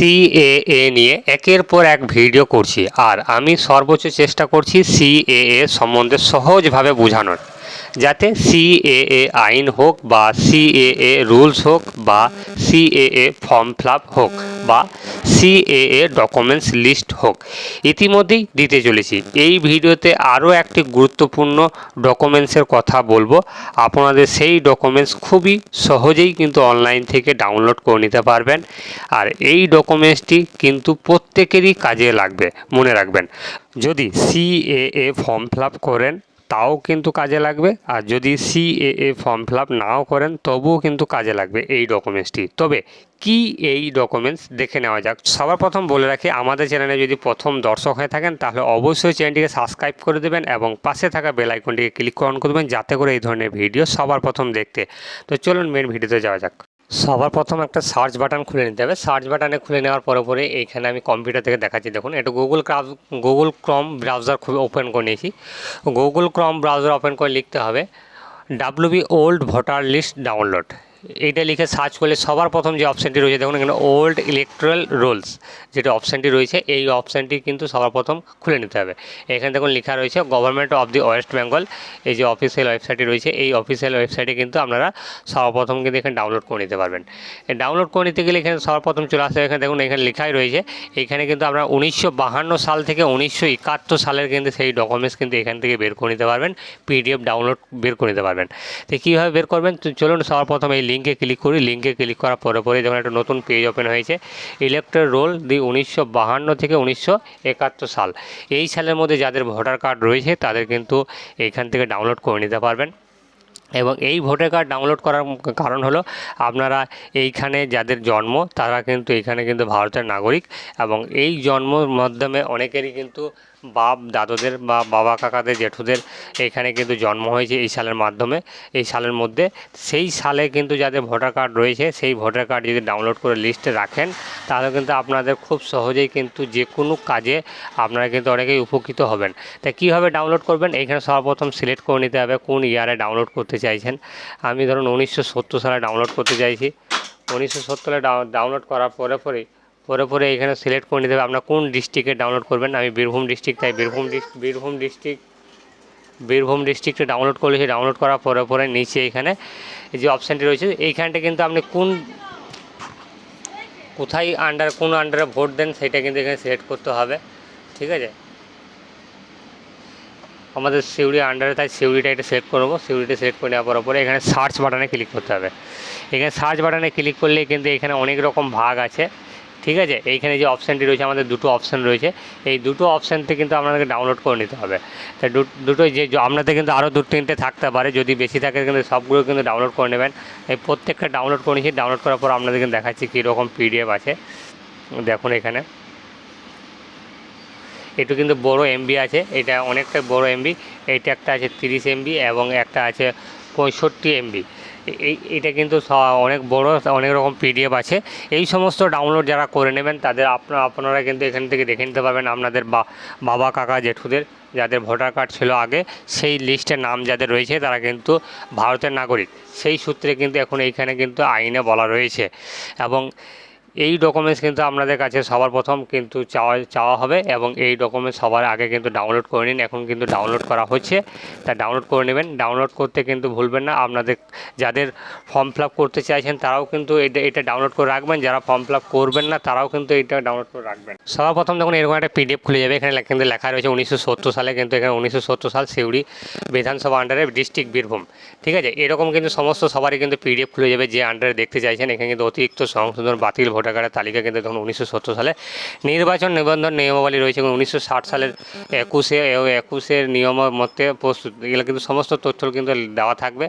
CAA নিয়ে একের পর এক ভিডিও করছি। আর আমি সর্বোচ্চ চেষ্টা করছি সিএএ সম্বন্ধে সহজভাবে বোঝানোর। যাতে সিএএ আইন হোক বা সিএএ রুলস হোক বা সিএএ ফর্ম ফিল হোক বা সিএএ ডকুমেন্টস লিস্ট হোক, ইতিমধ্যেই দিতে চলেছি। এই ভিডিওতে আরও একটি গুরুত্বপূর্ণ ডকুমেন্টসের কথা বলব। আপনাদের সেই ডকুমেন্টস খুবই সহজেই কিন্তু অনলাইন থেকে ডাউনলোড করে নিতে পারবেন। আর এই ডকুমেন্টসটি কিন্তু প্রত্যেকেরই কাজে লাগবে, মনে রাখবেন। যদি সিএএ ফর্ম ফিল করেন তাও কিন্তু কাজে লাগবে। আর যদি সিএএ ফর্ম ফিল নাও করেন, তবুও কিন্তু কাজে লাগবে এই ডকুমেন্টসটি তবে কি এই ডকুমেন্টস দেখে নেওয়া যাক? সবার প্রথম বলে রাখি, আমাদের চ্যানেলে যদি প্রথম দর্শক হয়ে থাকেন, তাহলে অবশ্যই চ্যানেলটিকে সাবস্ক্রাইব করে দেবেন এবং পাশে থাকা বেল আইকনটিকে ক্লিক অন করে দেবেন, যাতে করে এই ধরনের ভিডিও সবার প্রথম দেখতে। তো চলুন মেন ভিডিওতে যাওয়া যাক। সবার প্রথম একটা সার্চ বাটন খুলে নিতে হবে। সার্চ বাটনে খুলে নেওয়ার পরে পরে এইখানে আমি কম্পিউটার থেকে দেখাচ্ছি। দেখুন, এটা গুগল ক্রাব গুগল ক্রম ব্রাউজার খুব ওপেন করে নিয়েছি। গুগল ক্রম ব্রাউজার ওপেন করে লিখতে হবে WB old voter list download এইটা লিখে সার্চ করলে সবার প্রথম যে অপশানটি রয়েছে, দেখুন এখানে ওল্ড ইলেকট্রাল রোলস যেটা অপশানটি রয়েছে, এই অপশানটি কিন্তু সবার প্রথম খুলে নিতে হবে। এখানে দেখুন লেখা রয়েছে government of the West Bengal এই যে অফিসিয়াল ওয়েবসাইটটি রয়েছে, এই অফিসিয়াল ওয়েবসাইটে কিন্তু আপনারা সর্বপ্রথম কিন্তু এখানে ডাউনলোড করে নিতে পারবেন। ডাউনলোড করে নিতে গেলে এখানে সর্বপ্রথম চলে আসবে এখানে দেখুন এখানে লেখাই রয়েছে, এখানে কিন্তু আপনারা উনিশশো সাল থেকে উনিশশো একাত্তর সালের কিন্তু সেই ডকুমেন্টস কিন্তু এখান থেকে বের করে নিতে পারবেন পিডিএফ ডাউনলোড বের করে নিতে পারবেন। তো কীভাবে বের করবেন? চলুন সর্বপ্রথম এই লিঙ্কে ক্লিক করি, লিঙ্কে ক্লিক করার পরে পরে যখন একটা নতুন পেজ ওপেন হয়েছে ইলেকটর রোল দি উনিশশো থেকে উনিশশো একাত্তর সাল। এই সালের মধ্যে যাদের ভোটার কার্ড রয়েছে তাদের কিন্তু এখান থেকে ডাউনলোড করে নিতে পারবেন। এবং এই ভোটার কার্ড ডাউনলোড করার কারণ হলো আপনারা এইখানে যাদের জন্ম, তারা কিন্তু এখানে কিন্তু ভারতের নাগরিক এবং এই জন্মর মাধ্যমে অনেকেরই কিন্তু বাপ, দাদুদের বা বাবা, কাকাদের, জেঠুদের এখানে কিন্তু জন্ম হয়েছে এই সালের মাধ্যমে। এই সালের মধ্যে সেই সালে কিন্তু যাদের ভোটার কার্ড রয়েছে, সেই ভোটার কার্ড যদি ডাউনলোড করে লিস্টে রাখেন, তাহলে কিন্তু আপনাদের খুব সহজেই কিন্তু যে কোনো কাজে আপনারা কিন্তু অনেকেই উপকৃত হবেন। তা কীভাবে ডাউনলোড করবেন? এখানে সর্বপ্রথম সিলেক্ট করে নিতে হবে কোন ইয়ারে ডাউনলোড করতে চাইছেন। আমি ধরুন উনিশশো সত্তর সালে ডাউনলোড করতে চাইছি। উনিশশো সত্তরে ডাউনলোড করার পরে পরেই পরে পরে এখানে সিলেক্ট করে নিতে হবে আপনার কোন ডিস্ট্রিক্টে ডাউনলোড করবেন। আমি বীরভূম ডিস্ট্রিক্ট তাই বীরভূম বীরভূম ডিস্ট্রিক্ট বীরভূম ডিস্ট্রিক্টে ডাউনলোড করলে ডাউনলোড করার পরে পরে নিচে এখানে যে অপশানটি রয়েছে, এইখানটা কিন্তু আপনি কোন, কোথায় আন্ডার কোন আন্ডারে ভোট দেন, সেটা কিন্তু এখানে সিলেক্ট করতে হবে। ঠিক আছে? আমাদের সিউড়ি আন্ডারে তাই সিউড়িটা এটা সিলেক্ট করব সিউড়িটা সিলেক্ট করে নেওয়ার পরে এখানে সার্চ বাটনে ক্লিক করতে হবে। এখানে সার্চ বাটনে ক্লিক করলে কিন্তু এখানে অনেক রকম ভাগ আছে, ঠিক আছে? এইখানে যে অপশানটি রয়েছে, আমাদের দুটো অপশান রয়েছে। এই দুটো অপশানতে কিন্তু আপনাদেরকে ডাউনলোড করে নিতে হবে। তা দুটো যে আপনাদের কিন্তু আরও দু, তিনটে থাকতে পারে। যদি বেশি থাকে, কিন্তু সবগুলো কিন্তু ডাউনলোড করে নেবেন। এই প্রত্যেকটা ডাউনলোড করে নিয়েছি। ডাউনলোড করার পর আপনাদের কিন্তু দেখাচ্ছি কীরকম পিডিএফ আছে। দেখুন এখানে। একটু কিন্তু বড় এমবি আছে। এটা অনেকটা বড় এমবি এইটা একটা আছে তিরিশ এমবি এবং একটা আছে পঁয়ষট্টি এমবি এই, এটা কিন্তু অনেক বড়, অনেক রকম পিডিএফ আছে। এই সমস্ত ডাউনলোড যারা করে নেবেন, তাদের আপনারা আপনারা কিন্তু এখান থেকে দেখে নিতে পারবেন আপনাদের বাবা, কাকা, জেঠুদের যাদের ভোটার কার্ড ছিল আগে, সেই লিস্টের নাম যাদের রয়েছে, তারা কিন্তু ভারতের নাগরিক। সেই সূত্রে কিন্তু এখন এইখানে কিন্তু আইনে বলা রয়েছে। এবং এই ডকুমেন্টস কিন্তু আপনাদের কাছে সবার প্রথম কিন্তু চাওয়া চাওয়া হবে এবং এই ডকুমেন্টস সবার আগে কিন্তু ডাউনলোড করে নিন। এখন কিন্তু ডাউনলোড করা হচ্ছে। তা ডাউনলোড করে নেবেন। ডাউনলোড করতে কিন্তু ভুলবেন না। আপনাদের, যাদের ফর্ম ফিল করতে চাইছেন, তারাও কিন্তু এটা এটা ডাউনলোড করে রাখবেন। যারা ফর্ম ফিল করবেন না, তারাও কিন্তু এটা ডাউনলোড করে রাখবেন। সবার প্রথম যখন এরকম একটা পিডিএফ খুলে যাবে। এখানে কিন্তু লেখা রয়েছে উনিশশো সত্তর সালে কিন্তু এখানে উনিশশো সত্তর সাল সিউড়ি বিধানসভা আন্ডারে ডিস্ট্রিক্ট বীরভূম। ঠিক আছে? এরকম কিন্তু সমস্ত সবারই কিন্তু পিডিএফ খুলে যাবে। যে আন্ডারে দেখতে চাইছেন, এখানে কিন্তু অতিরিক্ত সংশোধন বাতিল ভোটার কার্ডের তালিকা কিন্তু দেখুন উনিশশো সালে নির্বাচন নিবন্ধন নিয়মাবলী রয়েছে উনিশশো ষাট সালের একুশে ও একুশের নিয়ম মতে প্রস্তুত এগুলো কিন্তু সমস্ত তথ্য কিন্তু দেওয়া থাকবে।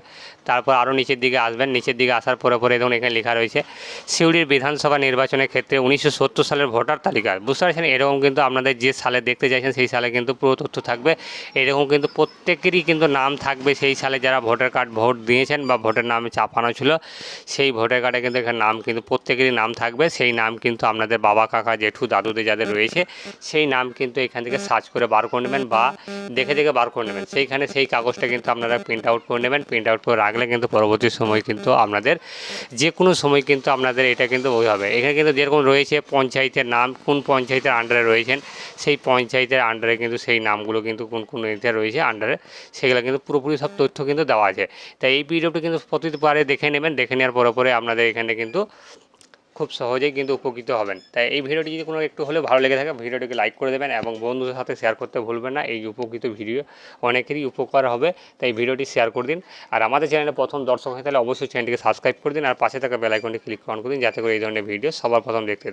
তারপর আরও নিচের দিকে আসবেন, নিচের দিকে আসার পরে পরে দেখুন এখানে লেখা রয়েছে, সিউড়ির বিধানসভা নির্বাচনের ক্ষেত্রে উনিশশো সত্তর সালের ভোটার তালিকা। বুঝতে পারছেন? এরকম কিন্তু আপনাদের যে সালে দেখতে চাইছেন সেই সালে কিন্তু পুরো তথ্য থাকবে। এরকম কিন্তু প্রত্যেকেরই কিন্তু নাম থাকবে সেই সালে যারা ভোটার কার্ড ভোট দিয়েছেন বা ভোটের নামে চাপানো ছিল, সেই ভোটার কার্ডে কিন্তু এখানে নাম কিন্তু প্রত্যেকেরই নাম থাকবে। সেই নাম কিন্তু আপনাদের বাবা, কাকা, জেঠু, দাদুদের যাদের রয়েছে, সেই নাম কিন্তু এখান থেকে সার্চ করে বার করে নেবেন বা দেখে দেখে বার করে নেবেন। সেইখানে সেই কাগজটা কিন্তু আপনারা প্রিন্ট আউট করে নেবেন প্রিন্ট আউট করে রাখলে কিন্তু পরবর্তী সময় কিন্তু আপনাদের যে কোনো সময় কিন্তু আপনাদের এটা কিন্তু ওই হবে। এখানে কিন্তু যেরকম রয়েছে পঞ্চায়েতের নাম, কোন পঞ্চায়েতের আন্ডারে রয়েছেন, সেই পঞ্চায়েতের আন্ডারে কিন্তু সেই নামগুলো কিন্তু কোন কোন এতে রয়েছে আন্ডারে সেগুলো কিন্তু পুরোপুরি সব তথ্য কিন্তু দেওয়া আছে। তাই এই ভিডিওটি কিন্তু প্রতিবারে দেখে নেবেন, দেখে নেওয়ার পরে পরে আপনাদের এখানে কিন্তু খুব সহজেই কিন্তু উপকৃত হবেন। তাই এই ভিডিওটি যদি কোনো একটু হলেও ভালো লেগে থাকে, ভিডিওটিকে লাইক করে দেবেন এবং বন্ধুদের সাথে শেয়ার করতে ভুলবেন না। এই উপকৃত ভিডিও অনেকেরই উপকার হবে, তাই ভিডিওটি শেয়ার করে দিন। আর আমাদের চ্যানেলে প্রথম দর্শক হয়ে তাহলে অবশ্যই চ্যানেলটিকে সাবস্ক্রাইব করে দিন। আর পাশে থাকা বেলাইকনটি ক্লিক অন করে দিন, যাতে করে এই ধরনের ভিডিও সবার প্রথম দেখতে